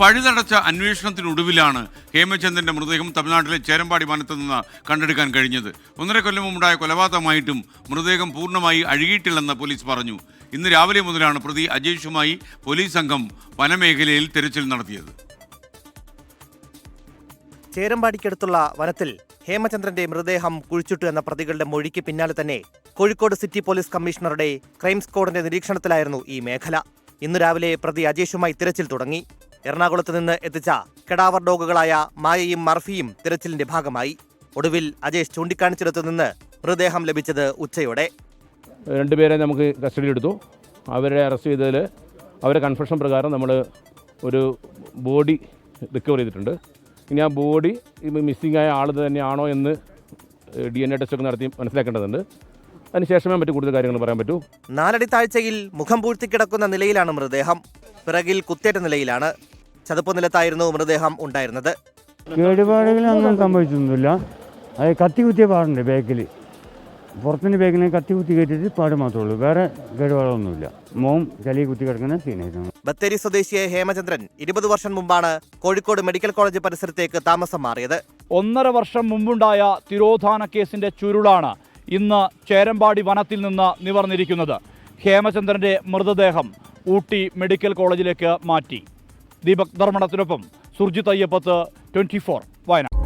പഴുതടച്ച അന്വേഷണത്തിനൊടുവിലാണ് ഹേമചന്ദ്രന്റെ മൃതദേഹം തമിഴ്നാട്ടിലെ ചേരമ്പാടി വനത്തു നിന്ന് കണ്ടെടുക്കാൻ കഴിഞ്ഞത്. ഒന്നര കൊല്ലം മുമ്പുണ്ടായ കൊലപാതകമായിട്ടും മൃതദേഹം പൂർണമായി അഴുകിയിട്ടില്ലെന്ന് പോലീസ് പറഞ്ഞു. ഇന്ന് രാവിലെ മുതലാണ് പ്രതി അജേഷുമായി പോലീസ് സംഘം വനമേഖലയിൽ തെരച്ചിൽ നടത്തിയത്. ചേരമ്പാടിക്കടുത്തുള്ള വനത്തിൽ ഹേമചന്ദ്രന്റെ മൃതദേഹം കുഴിച്ചിട്ടു എന്ന പ്രതികളുടെ മൊഴിക്ക് പിന്നാലെ തന്നെ കോഴിക്കോട് സിറ്റി പോലീസ് കമ്മീഷണറുടെ ക്രൈം സ്ക്വാഡിന്റെ നിരീക്ഷണത്തിലായിരുന്നു ഈ മേഖല. ഇന്ന് രാവിലെ പ്രതി അജേഷുമായി തിരച്ചിൽ തുടങ്ങി. എറണാകുളത്ത് നിന്ന് എത്തിച്ച കെടാവർ ഡോഗുകളായ മായയും മർഫിയും തിരച്ചിലിന്റെ ഭാഗമായി. ഒടുവിൽ അജേഷ് ചൂണ്ടിക്കാണിച്ചിടത്തു നിന്ന് മൃതദേഹം ലഭിച്ചത് ഉച്ചയോടെ. രണ്ടുപേരെ നമുക്ക് കസ്റ്റഡിയിലെടുത്തു. അവരെ അറസ്റ്റ് ചെയ്തതിൽ അവരെ കൺഫെഷൻ പ്രകാരം നമ്മൾ ഒരു ബോഡി റിക്കവർ ചെയ്തിട്ടുണ്ട്. ഇനി ആ ബോഡി മിസ്സിംഗ് ആയ ആൾ തന്നെയാണോ എന്ന് ഡി എൻ എ ടെസ്റ്റൊക്കെ നടത്തി മനസ്സിലാക്കേണ്ടതുണ്ട്. അതിനുശേഷമേ മറ്റു കൂടുതൽ കാര്യങ്ങൾ പറയാൻ പറ്റൂ. നാലടി താഴ്ചയിൽ മുഖം പൂഴ്ത്തി കിടക്കുന്ന നിലയിലാണ് മൃതദേഹം. പിറകിൽ കുത്തേറ്റ നിലയിലാണ് ചതുപ്പ് നിലത്തായിരുന്നു മൃതദേഹം ഉണ്ടായിരുന്നത്. കേടുപാടുകളൊന്നും സംഭവിച്ചൊന്നുമില്ല. അത് കത്തി കുത്തിയ പാടുണ്ട് ബാക്കിൽ പുറത്തിന്റെ ബാക്കിൽ കത്തി കുത്തി കയറ്റിയിട്ട് പാട് മാത്രമേ ഉള്ളൂ. വേറെ കേടുപാടൊന്നുമില്ല മോം ചളി കുത്തി കിടക്കുന്ന സീനായിരുന്നു. ബത്തേരി സ്വദേശിയായ ഹേമചന്ദ്രൻ ഇരുപത് വർഷം മുമ്പാണ് കോഴിക്കോട് മെഡിക്കൽ കോളേജ് പരിസരത്തേക്ക് താമസം മാറിയത്. ഒന്നര വർഷം മുമ്പുണ്ടായ തിരോധാന കേസിന്റെ ചുരുളാണ്. ഇന്ന് ചേരമ്പാടി വനത്തിൽ നിന്ന് നിവർന്നിരിക്കുന്നത് ഹേമചന്ദ്രന്റെ മൃതദേഹം ഊട്ടി മെഡിക്കൽ കോളേജിലേക്ക് മാറ്റി. ദീപക് ധർമ്മടത്തിനൊപ്പം സുർജിത് അയ്യപ്പത്ത് ട്വന്റി ഫോർ വയനാട്.